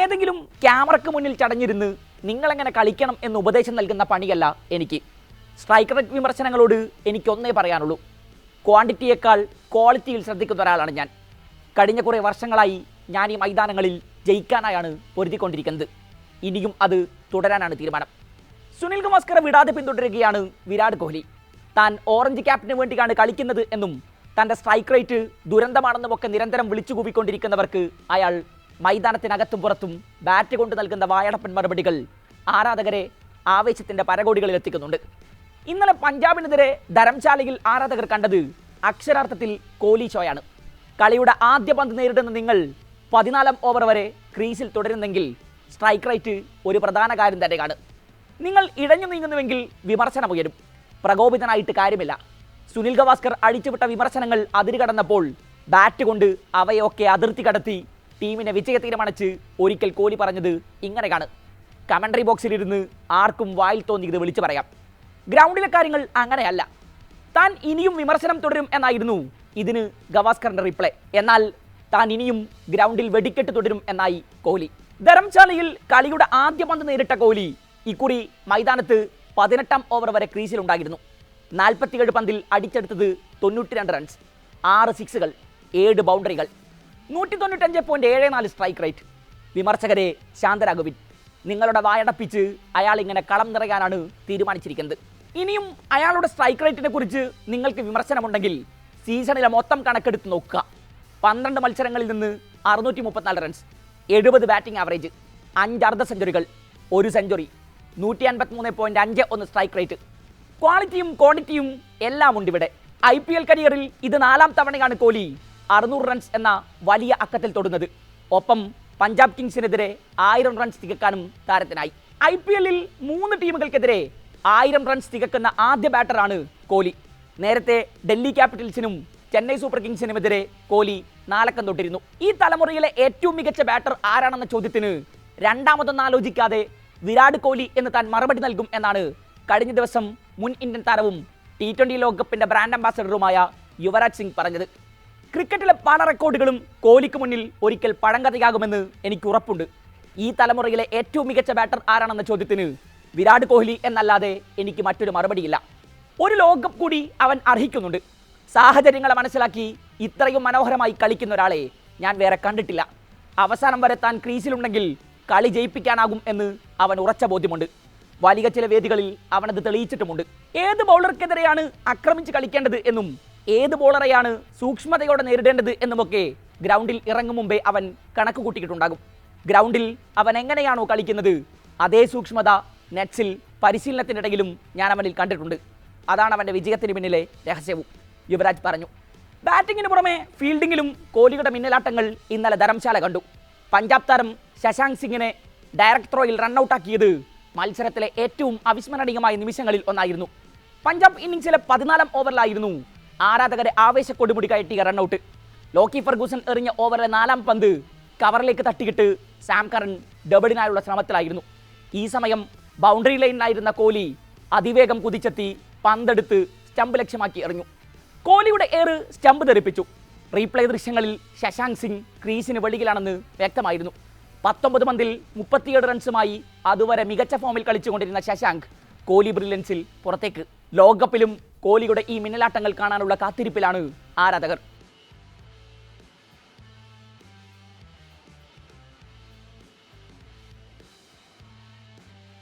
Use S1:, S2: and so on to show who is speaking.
S1: ഏതെങ്കിലും ക്യാമറയ്ക്ക് മുന്നിൽ ചടഞ്ഞിരുന്ന് നിങ്ങളെങ്ങനെ കളിക്കണം എന്ന് ഉപദേശം നൽകുന്ന പണിയല്ല എനിക്ക്. സ്ട്രൈക്കർ റേറ്റ് വിമർശനങ്ങളോട് എനിക്കൊന്നേ പറയാനുള്ളൂ. ക്വാണ്ടിറ്റിയേക്കാൾ ക്വാളിറ്റിയിൽ ശ്രദ്ധിക്കുന്ന ഒരാളാണ് ഞാൻ. കഴിഞ്ഞ കുറേ വർഷങ്ങളായി ഞാൻ ഈ മൈതാനങ്ങളിൽ ജയിക്കാനായാണ് പൊരുതിക്കൊണ്ടിരിക്കുന്നത്. ഇനിയും അത് തുടരാനാണ് തീരുമാനം. സുനിൽ ഗവാസ്കറെ വിടാതെ പിന്തുടരുകയാണ് വിരാട് കോഹ്ലി. താൻ ഓറഞ്ച് ക്യാപ്പിന് വേണ്ടിയാണ് കളിക്കുന്നത് എന്നും തന്റെ സ്ട്രൈക്ക് റേറ്റ് ദുരന്തമാണെന്നും ഒക്കെ നിരന്തരം വിളിച്ചു കൂവിക്കൊണ്ടിരിക്കുന്നവർക്ക് അയാൾ മൈതാനത്തിനകത്തും പുറത്തും ബാറ്റ് കൊണ്ട് നൽകുന്ന വായടപ്പൻ മറുപടികൾ ആരാധകരെ ആവേശത്തിന്റെ പരകോടികളിൽ എത്തിക്കുന്നുണ്ട്. ഇന്നലെ പഞ്ചാബിനെതിരെ ധരംശാലയിൽ ആരാധകർ കണ്ടത് അക്ഷരാർത്ഥത്തിൽ കോലി ചോയാണ് കളിയുടെ ആദ്യ പന്ത് നേരിടുന്ന നിങ്ങൾ പതിനാലാം ഓവർ വരെ ക്രീസിൽ തുടരുന്നെങ്കിൽ സ്ട്രൈക്ക് റേറ്റ് ഒരു പ്രധാന കാര്യം തന്നെയാണ്. നിങ്ങൾ ഇഴഞ്ഞു നീങ്ങുന്നുവെങ്കിൽ വിമർശനമുയരും പ്രകോപിതനായിട്ട് കാര്യമില്ല. സുനിൽ ഗവാസ്കർ അഴിച്ചുവിട്ട വിമർശനങ്ങൾ അതിരുകടന്നപ്പോൾ ബാറ്റ് കൊണ്ട് അവയൊക്കെ അതിർത്തി കടത്തി ടീമിനെ വിജയ തീരുമാനിച്ച് ഒരിക്കൽ കോഹ്ലി പറഞ്ഞത് ഇങ്ങനെയാണ്. കമന്ററി ബോക്സിലിരുന്ന് ആർക്കും വായിൽ തോന്നിയത് വിളിച്ചു പറയാം. ഗ്രൗണ്ടിലെ കാര്യങ്ങൾ അങ്ങനെയല്ല. താൻ ഇനിയും വിമർശനം തുടരും എന്നായിരുന്നു ഇതിന് ഗവാസ്കറിന്റെ റിപ്ലൈ എന്നാൽ താൻ ഇനിയും ഗ്രൗണ്ടിൽ വെടിക്കെട്ട് തുടരും എന്നായി കോഹ്ലി ധരംശാലയിൽ കളിയുടെ ആദ്യ പന്ത് നേരിട്ട കോഹ്ലി ഇക്കുറി മൈതാനത്ത് പതിനെട്ടാം ഓവർ വരെ ക്രീസിലുണ്ടായിരുന്നു. നാൽപ്പത്തിയേഴ് പന്തിൽ അടിച്ചെടുത്തത് തൊണ്ണൂറ്റി രണ്ട് റൺസ് ആറ് സിക്സുകൾ ഏഴ് ബൗണ്ടറികൾ നൂറ്റി തൊണ്ണൂറ്റഞ്ച് പോയിന്റ് ഏഴ് നാല് സ്ട്രൈക്ക് റേറ്റ് വിമർശകരെ ശാന്തരാഘവിൻ നിങ്ങളുടെ വായടപ്പിച്ച് അയാൾ ഇങ്ങനെ കളം നിറയാനാണ് തീരുമാനിച്ചിരിക്കുന്നത്. ഇനിയും അയാളുടെ സ്ട്രൈക്ക് റേറ്റിനെ കുറിച്ച് നിങ്ങൾക്ക് വിമർശനമുണ്ടെങ്കിൽ സീസണിലെ മൊത്തം കണക്കെടുത്ത് നോക്കുക. പന്ത്രണ്ട് മത്സരങ്ങളിൽ നിന്ന് അറുന്നൂറ്റി മുപ്പത്തിനാല് റൺസ് എഴുപത് ബാറ്റിംഗ് ആവറേജ് അഞ്ച് അർദ്ധ സെഞ്ചുറികൾ ഒരു സെഞ്ചുറി നൂറ്റി അൻപത്തിമൂന്ന് പോയിന്റ് അഞ്ച് ഒന്ന് സ്ട്രൈക്ക് റേറ്റ് ക്വാളിറ്റിയും ക്വാണ്ടിറ്റിയും എല്ലാം ഉണ്ട് ഇവിടെ ഐ പി എൽ കരിയറിൽ ഇത് നാലാം തവണയാണ് കോഹ്ലി. അറുന്നൂറ് റൺസ് എന്ന വലിയ അക്കത്തിൽ തൊടുന്നത്. ഒപ്പം പഞ്ചാബ് കിങ്സിനെതിരെ ആയിരം റൺസ് തികക്കാനും താരത്തിനായി. ഐ പി എല്ലിൽ മൂന്ന് ടീമുകൾക്കെതിരെ ആയിരം റൺസ് തികക്കുന്ന ആദ്യ ബാറ്ററാണ് കോഹ്ലി. നേരത്തെ ഡൽഹി ക്യാപിറ്റൽസിനും ചെന്നൈ സൂപ്പർ കിങ്സിനുമെതിരെ കോഹ്ലി നാലക്കം തൊട്ടിരുന്നു. ഈ തലമുറയിലെ ഏറ്റവും മികച്ച ബാറ്റർ ആരാണെന്ന ചോദ്യത്തിന് രണ്ടാമതൊന്നും ആലോചിക്കാതെ വിരാട് കോഹ്ലി എന്ന് താൻ മറുപടി നൽകും എന്നാണ് കഴിഞ്ഞ ദിവസം മുൻ ഇന്ത്യൻ താരവും ടി ട്വന്റി ലോകകപ്പിന്റെ ബ്രാൻഡ് അംബാസഡറുമായ യുവരാജ് സിംഗ് പറഞ്ഞത്. ക്രിക്കറ്റിലെ പല റെക്കോർഡുകളും കോഹ്ലിക്ക് മുന്നിൽ ഒരിക്കൽ പഴങ്കഥയാകുമെന്ന് എനിക്ക് ഉറപ്പുണ്ട്. ഈ തലമുറയിലെ ഏറ്റവും മികച്ച ബാറ്റർ ആരാണെന്ന ചോദ്യത്തിന് വിരാട് കോഹ്ലി എന്നല്ലാതെ എനിക്ക് മറ്റൊരു മറുപടിയില്ല. ഒരു ലോകകപ്പ് കൂടി അവൻ അർഹിക്കുന്നുണ്ട്. സാഹചര്യങ്ങളെ മനസ്സിലാക്കി ഇത്രയും മനോഹരമായി കളിക്കുന്ന ഒരാളെ ഞാൻ വേറെ കണ്ടിട്ടില്ല. അവസാനം വരെ താൻ ക്രീസിലുണ്ടെങ്കിൽ കളി ജയിപ്പിക്കാനാകും എന്ന് അവൻ ഉറച്ച ബോധ്യമുണ്ട്. വലിയ ചില വേദികളിൽ അവനത് തെളിയിച്ചിട്ടുമുണ്ട്. ഏത് ബൗളർക്കെതിരെയാണ് ആക്രമിച്ച് കളിക്കേണ്ടത് എന്നും ഏത് ബോളറെയാണ് സൂക്ഷ്മതയോടെ നേരിടേണ്ടത് എന്നുമൊക്കെ ഗ്രൗണ്ടിൽ ഇറങ്ങും മുമ്പേ അവൻ കണക്ക് കൂട്ടിയിട്ടുണ്ടാകും. ഗ്രൗണ്ടിൽ അവൻ എങ്ങനെയാണോ കളിക്കുന്നത് അതേ സൂക്ഷ്മത നെറ്റ്സിൽ പരിശീലനത്തിനിടയിലും ഞാൻ അവനിൽ കണ്ടിട്ടുണ്ട്. അതാണ് അവന്റെ വിജയത്തിന് പിന്നിലെ രഹസ്യവും. യുവരാജ് പറഞ്ഞു ബാറ്റിങ്ങിന് പുറമെ ഫീൽഡിങ്ങിലും കോഹ്ലിയുടെ മിന്നലാട്ടങ്ങൾ ഇന്നലെ ധരംശാല കണ്ടു. പഞ്ചാബ് താരം ശശാങ്ക് സിംഗിനെ ഡയറക്ട് ത്രോയിൽ റണ്ണൌട്ടാക്കിയത് മത്സരത്തിലെ ഏറ്റവും അവിസ്മരണീയമായ നിമിഷങ്ങളിൽ ഒന്നായിരുന്നു. പഞ്ചാബ് ഇന്നിംഗ്സിലെ പതിനാലാം ഓവറിലായിരുന്നു ആരാധകരെ ആവേശക്കൊടുമുടി കയറ്റിയ റണ്ണൌട്ട് ലോക്കി ഫർഗൂസൺ എറിഞ്ഞ ഓവറിലെ നാലാം പന്ത് കവറിലേക്ക് തട്ടിയിട്ട് സാം കറൻ ഡബിളിനായുള്ള ശ്രമത്തിലായിരുന്നു. ഈ സമയം ബൗണ്ടറി ലൈനിലായിരുന്ന കോഹ്ലി അതിവേഗം കുതിച്ചെത്തി പന്തെടുത്ത് സ്റ്റമ്പ് ലക്ഷ്യമാക്കി എറിഞ്ഞു. കോഹ്ലിയുടെ ഏറ് സ്റ്റമ്പ് തെറിപ്പിച്ചു. റീപ്ലേ ദൃശ്യങ്ങളിൽ ശശാങ്ക് സിംഗ് ക്രീസിന് വെളിയിലാണെന്ന് വ്യക്തമായിരുന്നു. പത്തൊമ്പത് പന്തിൽ മുപ്പത്തിയേഴ് റൺസുമായി അതുവരെ മികച്ച ഫോമിൽ കളിച്ചുകൊണ്ടിരുന്ന ശശാങ്ക് കോഹ്ലി ബ്രില്യൻസിൽ പുറത്തേക്ക്. ലോകകപ്പിലും കോഹ്ലിയുടെ ഈ മിന്നലാട്ടങ്ങൾ കാണാനുള്ള കാത്തിരിപ്പിലാണ് ആരാധകർ.